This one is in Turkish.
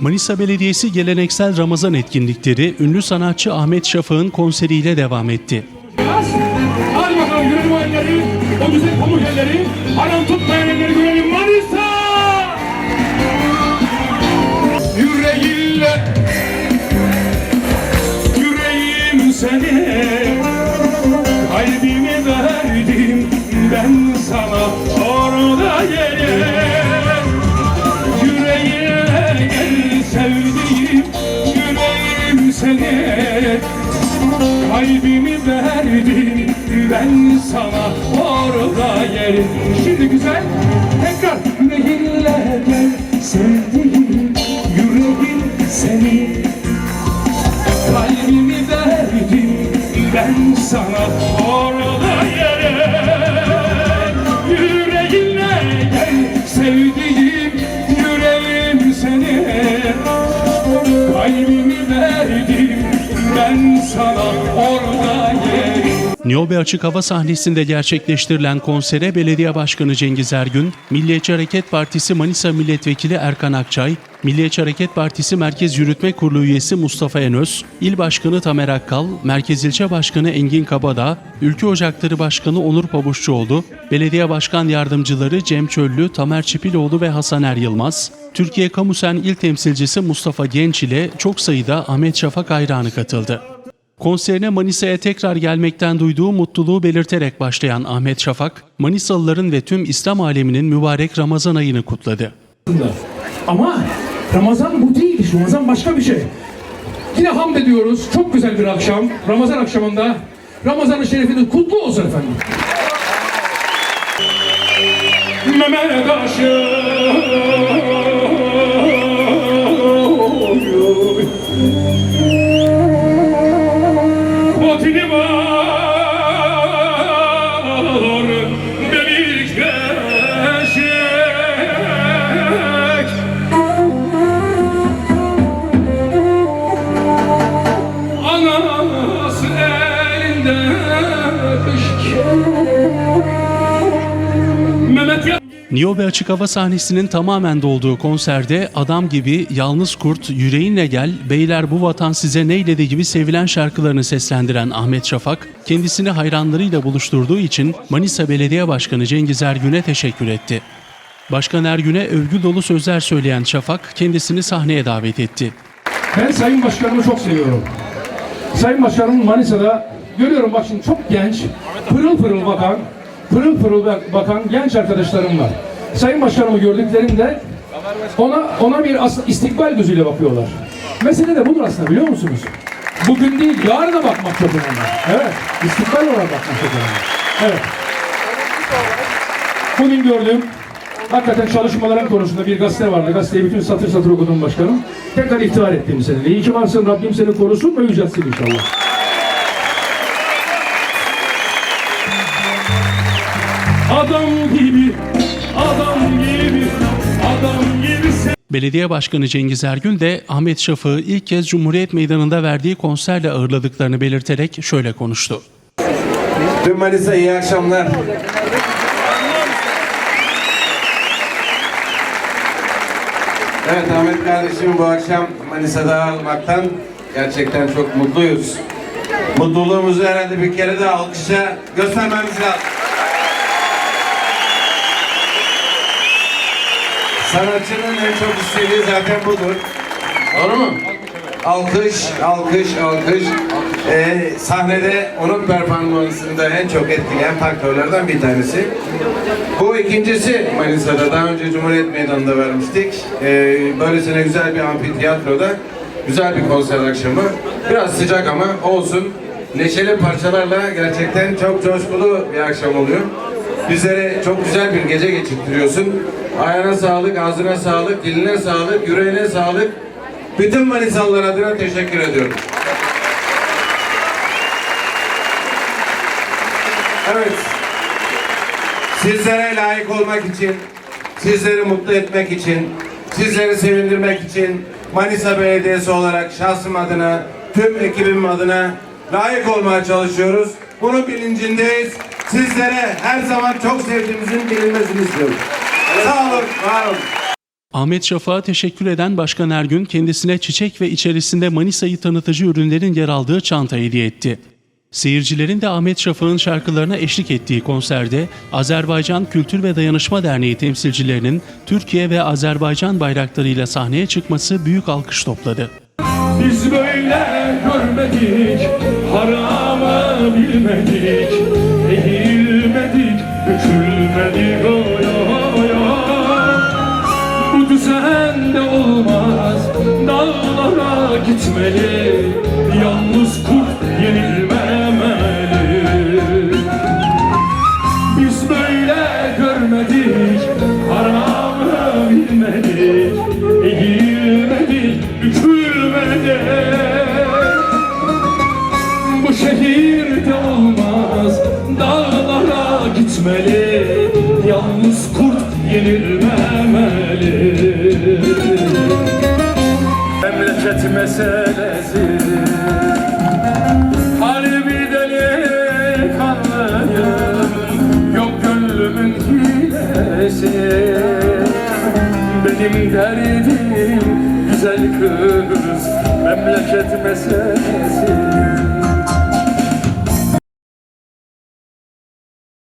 Manisa Belediyesi geleneksel Ramazan etkinlikleri ünlü sanatçı Ahmet Şafak'ın konseriyle devam etti. Hadi bakalım görelim o güzel pamuk elleri. Haram tutmayan Manisa! Yüreğinle, yüreğim seni, kalbimi verdim ben sana orada yerim. Kalbimi verdim ben sana orada yerim. Şimdi güzel tekrar Yüreğinle gel. Sevdiğim yüreğim seni. Kalbimi verdim ben sana orada yerim. Yüreğinle gel sevdiğim Niobe Açık Hava sahnesinde gerçekleştirilen konsere Belediye Başkanı Cengiz Ergün, Milliyetçi Hareket Partisi Manisa Milletvekili Erkan Akçay, Milliyetçi Hareket Partisi Merkez Yürütme Kurulu üyesi Mustafa Enöz, İl Başkanı Tamer Akkal, Merkez İlçe Başkanı Engin Kabadağ, Ülke Ocakları Başkanı Onur Pabuççuoğlu, Belediye Başkan Yardımcıları Cem Çöllü, Tamer Çipiloğlu ve Hasan Er Yılmaz, Türkiye Kamusen İl Temsilcisi Mustafa Genç ile çok sayıda Ahmet Şafak hayranı katıldı. Konserine Manisa'ya tekrar gelmekten duyduğu mutluluğu belirterek başlayan Ahmet Şafak, Manisalıların ve tüm İslam aleminin mübarek Ramazan ayını kutladı. Ama Ramazan bu değil. Ramazan başka bir şey. Yine hamd ediyoruz. Çok güzel bir akşam. Ramazan akşamında Ramazan-ı Şerif'iniz kutlu olsun efendim. Aşık Niobe Açık Hava sahnesinin tamamen dolduğu konserde Adam Gibi, Yalnız Kurt, Yüreğinle Gel, Beyler Bu Vatan Size Neyledi gibi sevilen şarkılarını seslendiren Ahmet Şafak, kendisini hayranlarıyla buluşturduğu için Manisa Belediye Başkanı Cengiz Ergün'e teşekkür etti. Başkan Ergün'e övgü dolu sözler söyleyen Şafak, kendisini sahneye davet etti. Ben Sayın Başkanımı çok seviyorum. Sayın Başkanım Manisa'da görüyorum bak şimdi çok genç, pırıl pırıl bakan, pırıl pırıl bak- bakan genç arkadaşlarım var. Sayın Başkanımı gördüklerinde ona ona bir istikbal gözüyle bakıyorlar. Mesele de budur aslında biliyor musunuz? Bugün değil, yarına bakmak çok önemli. Evet, istikbal olarak bakmak çok önemli. Evet. Bugün gördüm. Hakikaten çalışmaların konusunda bir gazete vardı. Gazeteyi bütün satır satır okudum başkanım. Tekrar iftihar ettim seninle. İyi ki varsın. Rabbim seni korusun ve yüceltsin inşallah. Adam gibi, adam gibi, adam gibi sen. Belediye Başkanı Cengiz Ergün de Ahmet Şafak'ı ilk kez Cumhuriyet Meydanı'nda verdiği konserle ağırladıklarını belirterek şöyle konuştu. Tüm Manisa iyi akşamlar. Evet Ahmet kardeşim bu akşam Manisa'da almaktan gerçekten çok mutluyuz. Mutluluğumuzu herhalde bir kere de alkışa göstermemiz lazım. Sanatçının en çok istediği zaten budur. Doğru mu? Alkış, alkış, alkış. Ee, sahnede onun performansında en çok etkileyen faktörlerden bir tanesi. Bu ikincisi Manisa'da. Daha önce Cumhuriyet Meydanı'nda vermiştik. Ee, böylesine güzel bir amfiteyatroda güzel bir konser akşamı. Biraz sıcak ama olsun. Neşeli parçalarla gerçekten çok coşkulu bir akşam oluyor. Bizlere çok güzel bir gece geçirtiyorsun. Ayağına sağlık, ağzına sağlık, diline sağlık, yüreğine sağlık. Bütün Manisalılar adına teşekkür ediyorum. Evet. Sizlere layık olmak için, sizleri mutlu etmek için, sizleri sevindirmek için Manisa Belediyesi olarak şahsım adına, tüm ekibim adına layık olmaya çalışıyoruz. Bunun bilincindeyiz. Sizlere her zaman çok sevdiğimizin bilinmesini istiyoruz. Sağ olun, var olun. Ahmet Şafak'a teşekkür eden Başkan Ergün kendisine çiçek ve içerisinde Manisa'yı tanıtıcı ürünlerin yer aldığı çanta hediye etti. Seyircilerin de Ahmet Şafak'ın şarkılarına eşlik ettiği konserde Azerbaycan Kültür ve Dayanışma Derneği temsilcilerinin Türkiye ve Azerbaycan bayraklarıyla sahneye çıkması büyük alkış topladı. Biz böyle görmedik, haramı bilmedik, Memleket meselesi. Harbi delikanlıyım Yok gönlümün hilesi. Benim derdim güzel kız Memleket meselesi